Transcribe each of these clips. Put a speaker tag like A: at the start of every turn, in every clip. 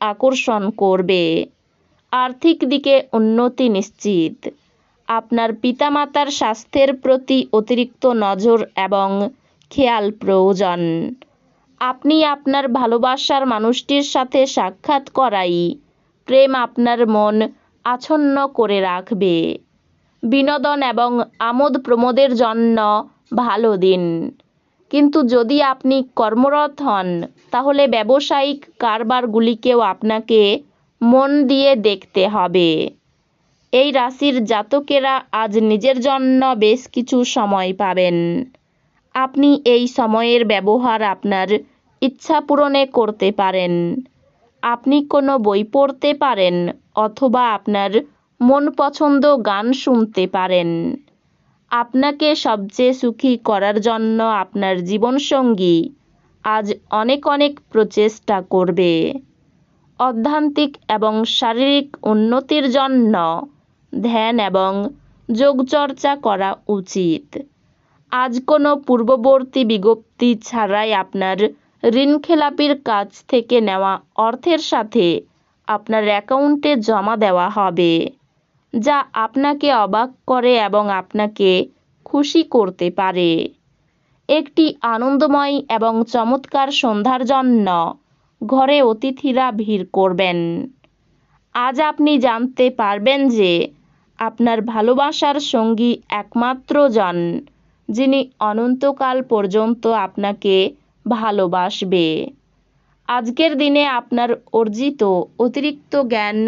A: আকর্ষণ করবে। আর্থিক দিকে উন্নতি নিশ্চিত। আপনার পিতামাতার স্বাস্থ্যের প্রতি অতিরিক্ত নজর এবং খেয়াল প্রয়োজন। আপনি আপনার ভালোবাসার মানুষটির সাথে সাক্ষাৎ করাই প্রেম আপনার মন আচ্ছন্ন করে রাখবে। বিনোদন এবং আমোদ প্রমোদের জন্য ভালো দিন। কিন্তু যদি আপনি কর্মরত হন, তাহলে ব্যবসায়িক কারবারগুলিকেও আপনাকে মন দিয়ে দেখতে হবে। এই রাশির জাতকেরা আজ নিজের জন্য বেশ কিছু সময় পাবেন। আপনি এই সময়ের ব্যবহার আপনার ইচ্ছা পূরণে করতে পারেন। আপনি কোনো বই পড়তে পারেন অথবা আপনার মন পছন্দ গান শুনতে পারেন। আপনাকে সবচেয়ে সুখী করার জন্য আপনার জীবনসঙ্গী আজ অনেক অনেক প্রচেষ্টা করবে। অধ্যান্তিক এবং শারীরিক উন্নতির জন্য ধ্যান এবং যোগচর্চা করা উচিত। আজ কোনো পূর্ববর্তী বিজ্ঞপ্তি ছাড়াই আপনার ঋণখেলাপির কাছ থেকে নেওয়া অর্থের সাথে আপনার অ্যাকাউন্টে জমা দেওয়া হবে। যা আপনাকে অবাক করে এবং আপনাকে খুশি করতে পারে। একটি আনন্দময় এবং চমৎকার সন্ধ্যার জন্য ঘরে অতিথিরা ভিড় করবেন। আজ আপনি জানতে পারবেন যে আপনার ভালোবাসার সঙ্গী একমাত্র জন, যিনি অনন্তকাল পর্যন্ত আপনাকে ভালোবাসবে। আজকের দিনে আপনার অর্জিত অতিরিক্ত জ্ঞান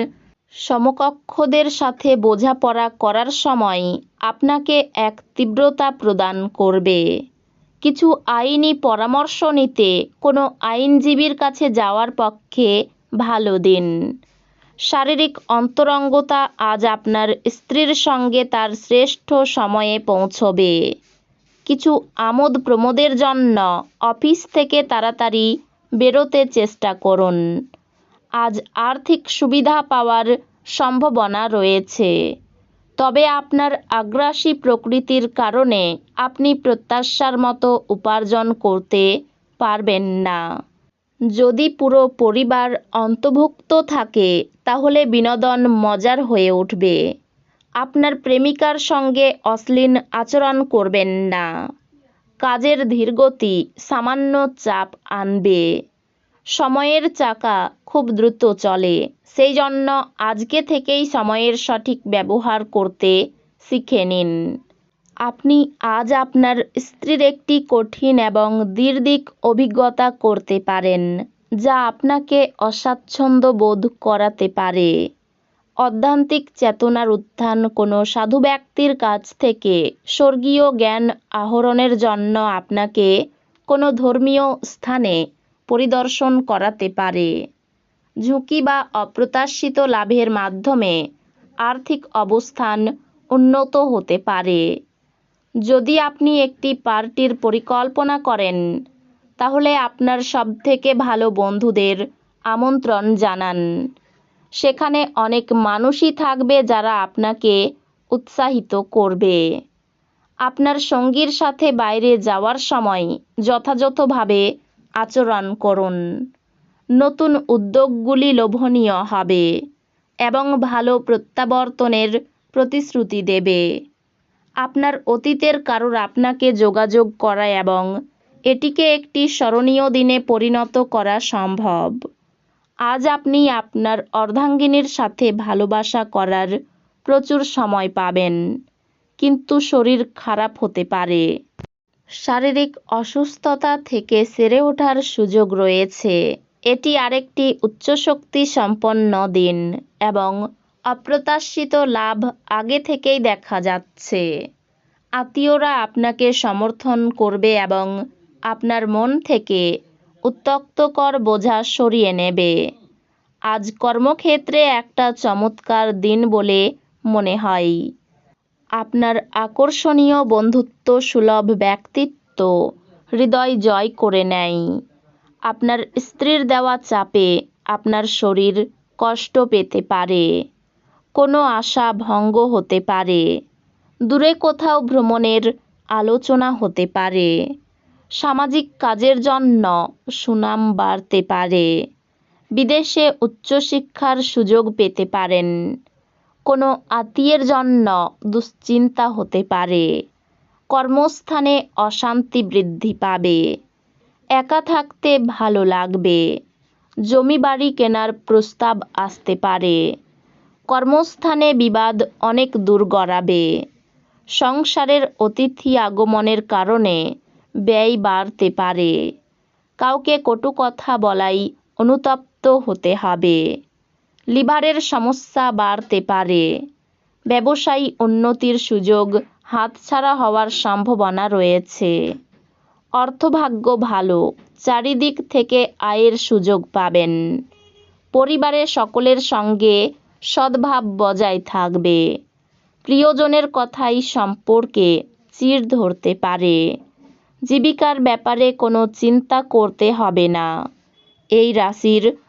A: সমকক্ষদের সাথে বোঝাপড়া করার সময় আপনাকে এক তীব্রতা প্রদান করবে। কিছু আইনি পরামর্শ নিতে কোনো আইনজীবীর কাছে যাওয়ার পক্ষে ভালো দিন। শারীরিক অন্তরঙ্গতা আজ আপনার স্ত্রীর সঙ্গে তার শ্রেষ্ঠ সময়ে পৌঁছবে। কিছু আমোদ প্রমোদের জন্য অফিস থেকে তাড়াতাড়ি বেরোতে চেষ্টা করুন। আজ আর্থিক সুবিধা পাওয়ার সম্ভাবনা রয়েছে। তবে আপনার আগ্রাসী প্রকৃতির কারণে আপনি প্রত্যাশার মতো উপার্জন করতে পারবেন না। যদি পুরো পরিবার অন্তর্ভুক্ত থাকে, তাহলে বিনোদন মজার হয়ে উঠবে। আপনার প্রেমিকার সঙ্গে অশ্লীল আচরণ করবেন না। কাজের ধীরগতি সামান্য চাপ আনবে। সময়ের চাকা খুব দ্রুত চলে। সেই জন্য আজকে থেকেই সময়ের সঠিক ব্যবহার করতে শিখে নিন। আপনি আজ আপনার স্ত্রীর একটি কঠিন এবং দীর্ঘিক অভিজ্ঞতা করতে পারেন, যা আপনাকে অস্বাচ্ছন্দ্য বোধ করাতে পারে। অধ্যান্তিক চেতনার উত্থান কোনো সাধু ব্যক্তির কাছ থেকে স্বর্গীয় জ্ঞান আহরণের জন্য আপনাকে কোনো ধর্মীয় স্থানে পরিদর্শন করাতে পারে। ঝুঁকি বা অপ্রত্যাশিত লাভের মাধ্যমে আর্থিক অবস্থান উন্নত হতে পারে। যদি আপনি একটি পার্টির পরিকল্পনা করেন, তাহলে আপনার সবথেকে ভালো বন্ধুদের আমন্ত্রণ জানান। সেখানে অনেক মানুষই থাকবে যারা আপনাকে উৎসাহিত করবে। আপনার সঙ্গীর সাথে বাইরে যাওয়ার সময় যথাযথভাবে আচরণ করুন। নতুন উদ্যোগগুলি লোভনীয় হবে এবং ভালো প্রত্যাবর্তনের প্রতিশ্রুতি দেবে। আপনার অতীতের কারোর আপনাকে যোগাযোগ করা এবং এটিকে একটি স্মরণীয় দিনে পরিণত করা সম্ভব। আজ আপনি আপনার অর্ধাঙ্গিনীর সাথে ভালোবাসা করার প্রচুর সময় পাবেন, কিন্তু শরীর খারাপ হতে পারে। শারীরিক অসুস্থতা থেকে সেরে ওঠার সুযোগ রয়েছে। এটি আরেকটি উচ্চশক্তি সম্পন্ন দিন এবং অপ্রত্যাশিত লাভ আগে থেকেই দেখা যাচ্ছে। আত্মীয়রা আপনাকে সমর্থন করবে এবং আপনার মন থেকে উত্তক্তকর বোঝা সরিয়ে নেবে। আজ কর্মক্ষেত্রে একটা চমৎকার দিন বলে মনে হয়। আপনার আকর্ষণীয় বন্ধুত্ব সুলভ ব্যক্তিত্ব, হৃদয় জয় করে নেয়। আপনার স্ত্রীর দেওয়া চাপে আপনার শরীর কষ্ট পেতে পারে। কোনো আশা ভঙ্গ হতে পারে। দূরে কোথাও ভ্রমণের আলোচনা হতে পারে। সামাজিক কাজের জন্য সুনাম বাড়তে পারে। বিদেশে উচ্চশিক্ষার সুযোগ পেতে পারেন। কোনো আত্মীয়ের জন্য দুশ্চিন্তা হতে পারে। কর্মস্থানে অশান্তি বৃদ্ধি পাবে। একা থাকতে ভালো লাগবে। জমি বাড়ি কেনার প্রস্তাব আসতে পারে। কর্মস্থানে বিবাদ অনেক দূর গড়াবে। সংসারের অতিথি আগমনের কারণে ব্যয় বাড়তে পারে। কাউকে কটু কথা বলাই অনুতপ্ত হতে হবে। লিভারের সমস্যা বাড়তে পারে। ব্যবসায়ী উন্নতির সুযোগ হাতছাড়া হওয়ার সম্ভাবনা রয়েছে। অর্থভাগ্য ভালো, চারিদিক থেকে আয়ের সুযোগ পাবেন। পরিবারে সকলের সঙ্গে সদ্ভাব বজায় থাকবে। প্রিয়জনের কথাই সম্পর্কে চির ধরতে পারে। জীবিকার ব্যাপারে কোনো চিন্তা করতে হবে না। এই রাশির